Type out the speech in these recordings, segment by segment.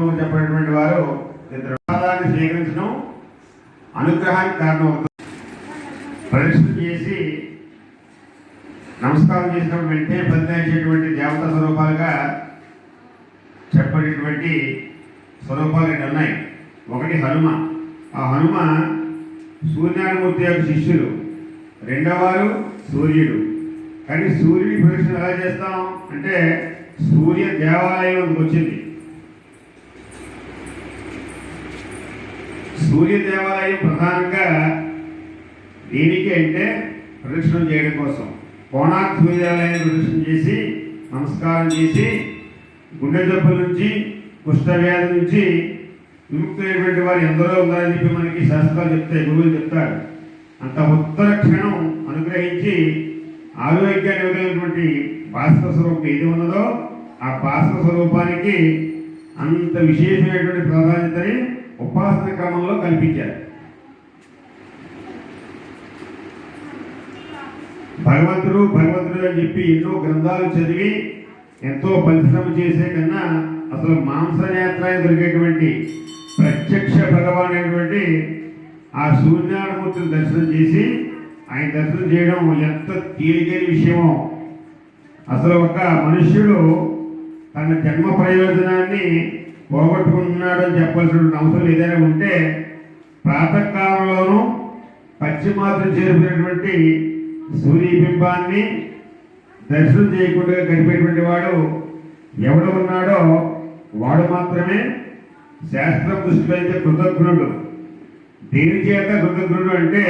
పూర్వం చెప్పినటువంటి వారు ఇద్దరు ప్రసాదాన్ని స్వీకరించడం అనుగ్రహానికి కారణమవుతుంది. ప్రదర్శన ప్రదక్షిణ చేసి నమస్కారం చేసినప్పుడు వెంటనే ఫలితాచేటువంటి దేవత స్వరూపాలుగా చెప్పేటటువంటి స్వరూపాలు రెండు ఉన్నాయి. ఒకటి హనుమ. ఆ హనుమ సూర్యనారాయణమూర్తి యొక్క శిష్యులు. రెండవవారు సూర్యుడు. కానీ సూర్యుడి ప్రదక్షిణ ఎలా చేస్తాం? అంటే సూర్య దేవాలయం వచ్చింది. సూర్య దేవాలయం ప్రధానంగా దేనికి అంటే ప్రదక్షిణం చేయడం కోసం. కోణార్క్ సూర్య దేవాలయాన్ని ప్రదక్షిణం చేసి నమస్కారం చేసి గుండె జబ్బుల నుంచి కుష్ఠవ్యాధి నుంచి విముక్తులైనటువంటి వారు ఎందరో ఉన్నారని చెప్పి మనకి శాస్త్రాలు చెప్తాయి గురువులు చెప్తారు. అంత ఉత్తర క్షణం అనుగ్రహించి ఆరోగ్యాన్ని ఇవ్వగలిగినటువంటి భాస్క స్వరూపం ఏది ఉన్నదో ఆ భాస్క స్వరూపానికి అంత విశేషమైనటువంటి ప్రాధాన్యతని ఉపాసన క్రమంలో కల్పించారు. భగవంతుడు భగవంతుడు అని చెప్పి ఎన్నో గ్రంథాలు చదివి ఎంతో పరిశ్రమ చేసే కన్నా అసలు మాంసనేత్రాయ దొరికేటువంటి ప్రత్యక్ష భగవాన్ అయినటువంటి ఆ సూర్యనారాయణమూర్తిని దర్శనం చేసి ఆయన దర్శనం చేయడం ఎంత తేలికైన విషయమో. అసలు ఒక మనుష్యుడు తన జన్మ ప్రయోజనాన్ని పోగొట్టుకుంటున్నాడు అని చెప్పాల్సిన అవసరం ఏదైనా ఉంటే ప్రాతకాలంలోనూ పశ్చిమాత్రం చేరుకున్నటువంటి సూర్యబింబాన్ని దర్శనం చేయకుండా గడిపేటువంటి వాడు ఎవడు ఉన్నాడో వాడు మాత్రమే శాస్త్రం దృష్టిలో అయితే కృతజ్ఞుడు. దేని చేత కృతజ్ఞుడు అంటే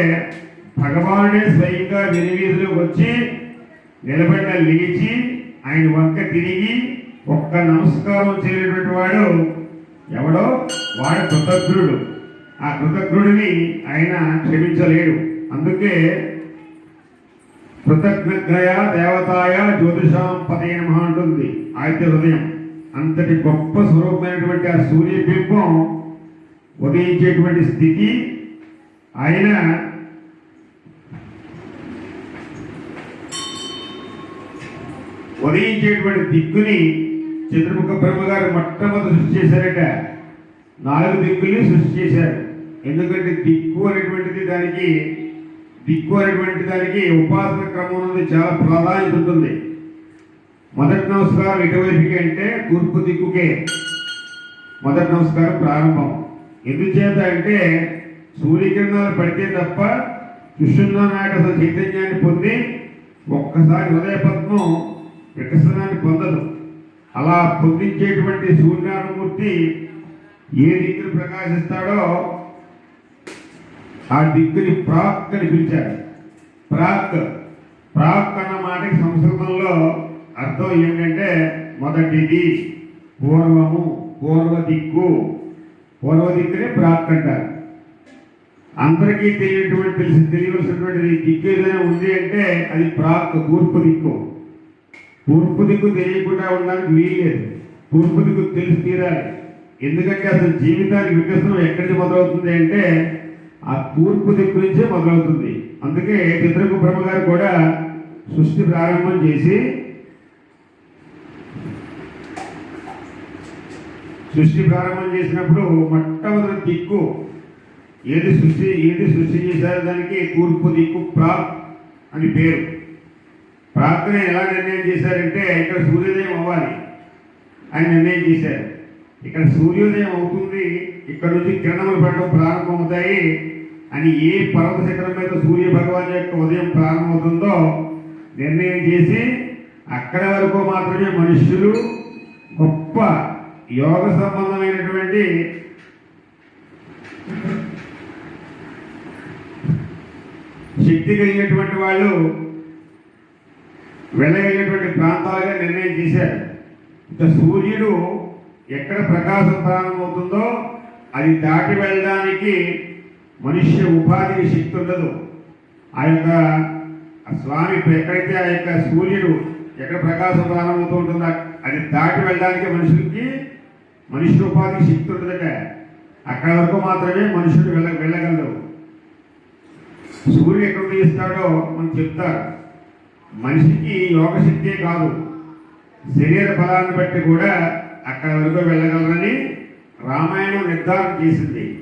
భగవానుడే స్వయంగా వెనువీధిలోకి వచ్చి నిలబడిన లేచి ఆయన వంక తిరిగి ఒక్క నమస్కారం చేయనటువంటి వాడు ఎవడో? వాడు కృతజ్ఞుడు. ఆ కృతజ్ఞుడిని ఆయన క్షమించలేడు. అందుకే కృతజ్ఞయ దేవతాయ జ్యోతిషాం పదే నమ అంటుంది ఆదిత్య హృదయం. అంతటి గొప్ప స్వరూపమైనటువంటి ఆ సూర్యబింబం ఉదయించేటువంటి స్థితి ఆయన ఉదయించేటువంటి దిక్కుని చంద్రముఖ బ్రహ్మ గారు మొట్టమొదటి సృష్టి చేశారట. నాలుగు దిక్కుల్ని సృష్టి చేశారు. ఎందుకంటే దిక్కు అనేటువంటిది దానికి దిక్కు అనేటువంటి దానికి ఉపాసన క్రమం అనేది చాలా ప్రాధాన్యత ఉంటుంది. మొదటి నమస్కారం ఎటువైపుకి అంటే తూర్పు దిక్కుకే మొదటి నమస్కారం ప్రారంభం. ఎందుచేత అంటే సూర్యకిరణాలు పడితే తప్ప సుషుమ్న నాయక చైతన్యాన్ని పొంది ఒక్కసారి హృదయ పద్మం వికసనాన్ని పొందదు. అలా పొందించేటువంటి సూర్యనారాయణమూర్తి ఏ దిక్కును ప్రకాశిస్తాడో ఆ దిక్కుని ప్రాక్ అని పిలిచాడు. ప్రాక్. ప్రాక్ అన్న మాటకి సంస్కృతంలో అర్థం ఏంటంటే మొదటిది పూర్వము పూర్వ దిక్కు. పూర్వ దిక్కునే ప్రాక్ అంటారు. అందరికీ తెలియటువంటి తెలిసి తెలియవలసినటువంటి దిక్కు ఏదైనా ఉంది అంటే అది ప్రాక్ తూర్పు దిక్కు. తూర్పు దిక్కు తెలియకుండా ఉండడానికి వీల్లేదు తూర్పు దిక్కు తెలిసి తీరాలి. ఎందుకంటే అసలు జీవితానికి వికసనం ఎక్కడి నుంచి మొదలవుతుంది అంటే ఆ తూర్పు దిక్కు నుంచే మొదలవుతుంది. అందుకే చిత్రకు బ్రహ్మ గారు కూడా సృష్టి ప్రారంభం చేసి సృష్టి ప్రారంభం చేసినప్పుడు మొట్టమొదటి దిక్కు ఏది సృష్టి ఏది సృష్టి చేశారు దానికి తూర్పు దిక్కు ప్రా అని పేరు. ప్రార్థన ఎలా నిర్ణయం చేశారంటే ఇక్కడ సూర్యోదయం అవ్వాలి అని నిర్ణయం చేశారు. ఇక్కడ సూర్యోదయం అవుతుంది ఇక్కడ నుంచి కిరణములు పడడం ప్రారంభమవుతాయి అని ఏ పర్వత శిఖరం మీద సూర్య భగవాన్ యొక్క ఉదయం ప్రారంభమవుతుందో నిర్ణయం చేసి అక్కడ వరకు మాత్రమే మనుష్యులు గొప్ప యోగ సంబంధమైనటువంటి శక్తి కలిగినటువంటి వాళ్ళు వెళ్ళగలిగినటువంటి ప్రాంతాలుగా నిర్ణయం చేశారు. ఇక సూర్యుడు ఎక్కడ ప్రకాశం ప్రారంభమవుతుందో అది దాటి వెళ్ళడానికి మనుష్య ఉపాధికి శక్తి ఉండదు. ఆ యొక్క స్వామి ఎక్కడైతే ఆ యొక్క సూర్యుడు ఎక్కడ ప్రకాశం ప్రారంభమవుతూ ఉంటుందో అది దాటి వెళ్ళడానికి మనుషులకి మనుష్య ఉపాధికి శక్తి ఉంటుందట అక్కడ వరకు మాత్రమే మనుషుడు వెళ్ళ వెళ్ళగలరు. సూర్యుడు ఎక్కడ ఉదయిస్తాడో మనం చెప్తారు. మనిషికి యోగశక్తే కాదు. శరీర బలాన్ని బట్టి కూడా అక్కడ వరకు వెళ్ళగలరని రామాయణం నిర్ధారణ చేసింది.